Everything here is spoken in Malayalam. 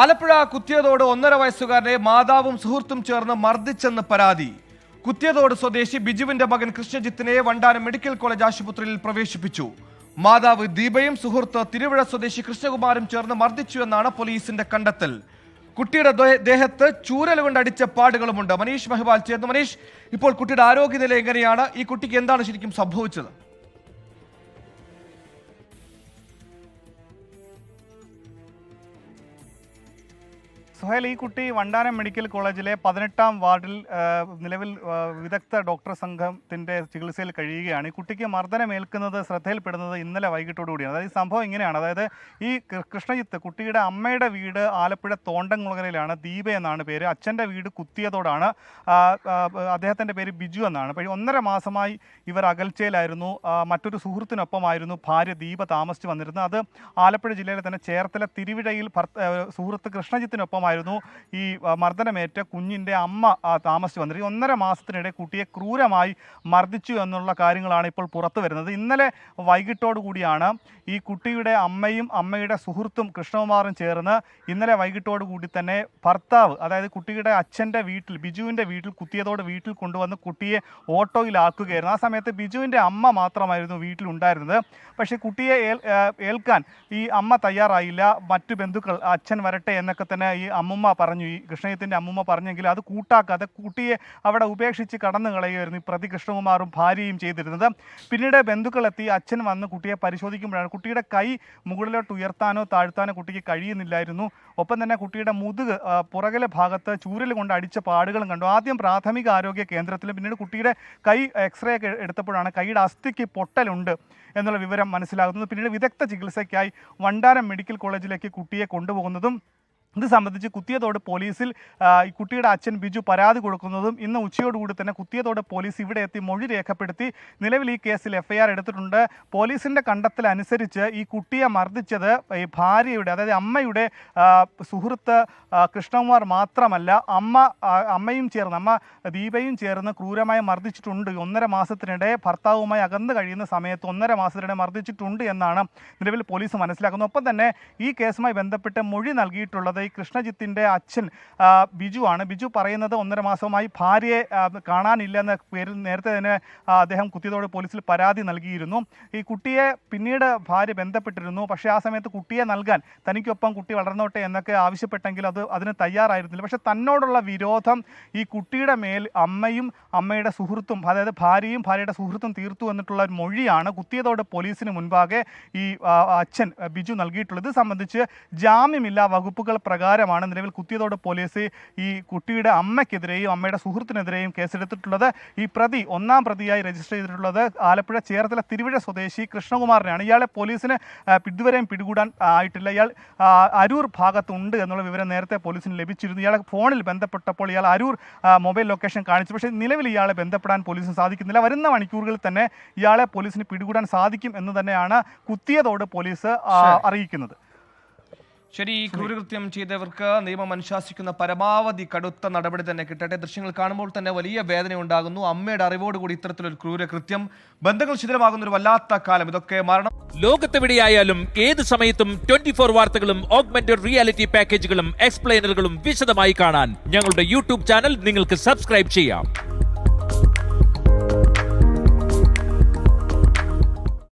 ആലപ്പുഴ കുത്തിയതോട് ഒന്നര വയസ്സുകാരനെ മാതാവും സുഹൃത്തും ചേർന്ന് മർദ്ദിച്ചെന്ന് പരാതി. കുത്തിയതോട് സ്വദേശി ബിജുവിന്റെ മകൻ കൃഷ്ണജിത്തിനെ വണ്ടാനം മെഡിക്കൽ കോളേജ് ആശുപത്രിയിൽ പ്രവേശിപ്പിച്ചു. മാതാവ് ദീപയും സുഹൃത്ത് തിരുവിഴ സ്വദേശി കൃഷ്ണകുമാരും ചേർന്ന് മർദ്ദിച്ചു എന്നാണ് പോലീസിന്റെ കണ്ടെത്തൽ. കുട്ടിയുടെ ദേഹത്ത് ചൂരൽ കൊണ്ട് അടിച്ച പാടുകളുമുണ്ട്. മനീഷ് മെഹ്വാൽ ചേർന്ന്. മനീഷ് ഇപ്പോൾ കുട്ടിയുടെ ആരോഗ്യനില എങ്ങനെയാണ്? ഈ കുട്ടിക്ക് എന്താണ് ശരിക്കും സംഭവിച്ചത്? സുഹേൽ ഈ കുട്ടി വണ്ടാനം മെഡിക്കൽ കോളേജിലെ പതിനെട്ടാം വാർഡിൽ നിലവിൽ വിദഗ്ധ ഡോക്ടർ സംഘത്തിന്റെ ചികിത്സയിൽ കഴിയുകയാണ്. ഈ കുട്ടിക്ക് മർദ്ദനമേൽക്കുന്നത് ശ്രദ്ധയിൽപ്പെടുന്നത് ഇന്നലെ വൈകിട്ടോടുകൂടിയാണ് അതായത് ഈ സംഭവം ഇങ്ങനെയാണ്. അതായത് ഈ കൃഷ്ണജിത്ത് കുട്ടിയുടെ അമ്മയുടെ വീട് ആലപ്പുഴ തോണ്ടംകുളങ്ങരയിലാണ്. ദീപ എന്നാണ് പേര്. അച്ഛന്റെ വീട് കുത്തിയതോടാണ് അദ്ദേഹത്തിന്റെ പേര് ബിജു എന്നാണ്. പക്ഷേ ഒന്നര മാസമായി ഇവർ അകൽച്ചയിലായിരുന്നു. മറ്റൊരു സുഹൃത്തിനൊപ്പമായിരുന്നു ഭാര്യ ദീപ താമസിച്ച് വന്നിരുന്നത്. അത് ആലപ്പുഴ ജില്ലയിലെ തന്നെ ചേർത്തല തിരുവിഴയിൽ സുഹൃത്ത് ആ, കൃഷ്ണജിത്തിനൊപ്പമായിരുന്നു ഈ മർദ്ദനമേറ്റ കുഞ്ഞിന്റെ അമ്മ താമസിച്ച് വന്നത്. ഒന്നര മാസത്തിനിടെ കുട്ടിയെ ക്രൂരമായി മർദ്ദിച്ചു എന്നുള്ള കാര്യങ്ങളാണ് ഇപ്പോൾ പുറത്തു വരുന്നത്. ഇന്നലെ കൂടിയാണ് ഈ കുട്ടിയുടെ അമ്മയും അമ്മയുടെ സുഹൃത്തും കൃഷ്ണകുമാറും ചേർന്ന് ഇന്നലെ കൂടി തന്നെ ഭർത്താവ് അതായത് കുട്ടിയുടെ അച്ഛന്റെ വീട്ടിൽ ബിജുവിന്റെ വീട്ടിൽ കുത്തിയതോട് വീട്ടിൽ കൊണ്ടുവന്ന് കുട്ടിയെ ഓട്ടോയിലാക്കുകയായിരുന്നു. ആ സമയത്ത് ബിജുവിന്റെ അമ്മ മാത്രമായിരുന്നു വീട്ടിലുണ്ടായിരുന്നത്. പക്ഷേ കുട്ടിയെ ഏൽ- ഏൽക്കാൻ ഈ അമ്മ തയ്യാറായില്ല. മറ്റു ബന്ധുക്കൾ അച്ഛൻ വരട്ടെ എന്നൊക്കെ തന്നെ ഈ അമ്മുമ്മ പറഞ്ഞു ഈ കൃഷ്ണയത്തിന്റെ അമ്മുമ്മ പറഞ്ഞെങ്കിൽ അത് കൂട്ടാക്കാതെ കുട്ടിയെ അവിടെ ഉപേക്ഷിച്ച് കടന്നു കളയുമായിരുന്നു ഈ പ്രതി കൃഷ്ണകുമാറും ഭാര്യയും ചെയ്തിരുന്നത്. പിന്നീട് ബന്ധുക്കളെത്തി അച്ഛൻ വന്ന് കുട്ടിയെ പരിശോധിക്കുമ്പോഴാണ് കുട്ടിയുടെ കൈ മുകളിലോട്ട് ഉയർത്താനോ താഴ്ത്താനോ കുട്ടിക്ക് കഴിയുന്നില്ലായിരുന്നു. ഒപ്പം തന്നെ കുട്ടിയുടെ മുതുക് പുറകിലെ ഭാഗത്ത് ചൂരൽ കൊണ്ട് അടിച്ച പാടുകളും കണ്ടു. ആദ്യം പ്രാഥമിക ആരോഗ്യ കേന്ദ്രത്തിലും പിന്നീട് കുട്ടിയുടെ കൈ എക്സ്റേ ഒക്കെ എടുത്തപ്പോഴാണ് കൈയുടെ അസ്ഥിക്ക് പൊട്ടലുണ്ട് എന്നുള്ള വിവരം മനസ്സിലാകുന്നത്. പിന്നീട് വിദഗ്ധ ചികിത്സയ്ക്കായി വണ്ടാരം മെഡിക്കൽ കോളേജിലേക്ക് കുട്ടിയെ കൊണ്ടുപോകുന്നതും ഇത് സംബന്ധിച്ച് കുത്തിയതോട് പോലീസിൽ ഈ കുട്ടിയുടെ അച്ഛൻ ബിജു പരാതി കൊടുക്കുന്നതും ഇന്ന് ഉച്ചയോടുകൂടി തന്നെ കുത്തിയതോട് പോലീസ് ഇവിടെ എത്തി മൊഴി രേഖപ്പെടുത്തി. നിലവിൽ ഈ കേസിൽ എഫ്ഐആർ എടുത്തിട്ടുണ്ട്. പോലീസിന്റെ കണ്ടെത്തൽ അനുസരിച്ച് ഈ കുട്ടിയെ മർദ്ദിച്ചത് ഈ ഭാര്യയുടെ അതായത് അമ്മയുടെ സുഹൃത്ത് കൃഷ്ണകുമാർ മാത്രമല്ല അമ്മ അമ്മയും ചേർന്ന് അമ്മ ദീപയും ചേർന്ന് ക്രൂരമായി മർദ്ദിച്ചിട്ടുണ്ട്. ഒന്നര മാസത്തിനിടെ ഭർത്താവുമായി അകന്നു കഴിയുന്ന സമയത്ത് ഒന്നര മാസത്തിനിടെ മർദ്ദിച്ചിട്ടുണ്ട് എന്നാണ് നിലവിൽ പോലീസ് മനസ്സിലാക്കുന്നത്. ഒപ്പം തന്നെ ഈ കേസുമായി ബന്ധപ്പെട്ട് മൊഴി നൽകിയിട്ടുള്ളത് ഈ കൃഷ്ണജിത്തിന്റെ അച്ഛൻ ബിജു ആണ്. ബിജു പറയുന്നത് ഒന്നര മാസമായി ഭാര്യയെ കാണാനില്ല എന്ന പേരിൽ നേരത്തെ തന്നെ അദ്ദേഹം കുത്തിയതോട് പോലീസിൽ പരാതി നൽകിയിരുന്നു. ഈ കുട്ടിയെ പിന്നീട് ഭാര്യ ബന്ധപ്പെട്ടിരുന്നു. പക്ഷേ ആ സമയത്ത് കുട്ടിയെ നൽകാൻ തനിക്കൊപ്പം കുട്ടി വളർന്നോട്ടെ എന്നൊക്കെ ആവശ്യപ്പെട്ടെങ്കിൽ അത് അതിന് തയ്യാറായിരുന്നില്ല. പക്ഷേ തന്നോടുള്ള വിരോധം ഈ കുട്ടിയുടെ മേൽ അമ്മയും അമ്മയുടെ സുഹൃത്തും അതായത് ഭാര്യയും ഭാര്യയുടെ സുഹൃത്തും തീർത്തു എന്നിട്ടുള്ള ഒരു മൊഴിയാണ് കുത്തിയതോട് പോലീസിന് മുൻപാകെ ഈ അച്ഛൻ ബിജു നൽകിയിട്ടുള്ളത്. ഇത് സംബന്ധിച്ച് ജാമ്യമില്ല വകുപ്പുകൾ പ്രകാരമാണ് നിലവിൽ കുത്തിയതോട് പോലീസ് ഈ കുട്ടിയുടെ അമ്മയ്ക്കെതിരെയും അമ്മയുടെ സുഹൃത്തിനെതിരെയും കേസെടുത്തിട്ടുള്ളത്. ഈ പ്രതി ഒന്നാം പ്രതിയായി രജിസ്റ്റർ ചെയ്തിട്ടുള്ളത് ആലപ്പുഴ ചേർത്തല തിരുവിഴ സ്വദേശി കൃഷ്ണകുമാറിനെയാണ് ഇയാളെ പോലീസിന് ഇതുവരെയും പിടികൂടാൻ ആയിട്ടില്ല. ഇയാൾ അരൂർ ഭാഗത്തുണ്ട് എന്നുള്ള വിവരം നേരത്തെ പോലീസിന് ലഭിച്ചിരുന്നു. ഇയാളെ ഫോണിൽ ബന്ധപ്പെട്ടപ്പോൾ ഇയാൾ അരൂർ മൊബൈൽ ലൊക്കേഷൻ കാണിച്ചു. പക്ഷേ നിലവിൽ ഇയാളെ ബന്ധപ്പെടാൻ പോലീസിന് സാധിക്കുന്നില്ല. വരുന്ന മണിക്കൂറുകളിൽ തന്നെ ഇയാളെ പോലീസിന് പിടികൂടാൻ സാധിക്കും എന്ന് തന്നെയാണ് കുത്തിയതോട് പോലീസ് അറിയിക്കുന്നത്. ശരി ഈ ക്രൂരകൃത്യം ചെയ്തവർക്ക് നിയമം അനുശാസിക്കുന്ന പരമാവധി കടുത്ത നടപടി തന്നെ കിട്ടട്ടെ. ദൃശ്യങ്ങൾ കാണുമ്പോൾ തന്നെ വലിയ വേദന ഉണ്ടാകുന്നു. അമ്മയുടെ അറിവോടുകൂടി ഇത്തരത്തിലൊരു ക്രൂരകൃത്യം ബന്ധങ്ങൾ ശിഥിലമാകുന്ന ഒരു വല്ലാത്ത കാലം. ഇതൊക്കെ മരണം. ലോകത്തെവിടെയായാലും ഏത് സമയത്തും ട്വന്റി ഫോർ വാർത്തകളും ഓഗ്മെന്റഡ് റിയാലിറ്റി പാക്കേജുകളും എക്സ്പ്ലെയിനറുകളും വിശദമായി കാണാൻ ഞങ്ങളുടെ യൂട്യൂബ് ചാനൽ നിങ്ങൾക്ക് സബ്സ്ക്രൈബ് ചെയ്യാം.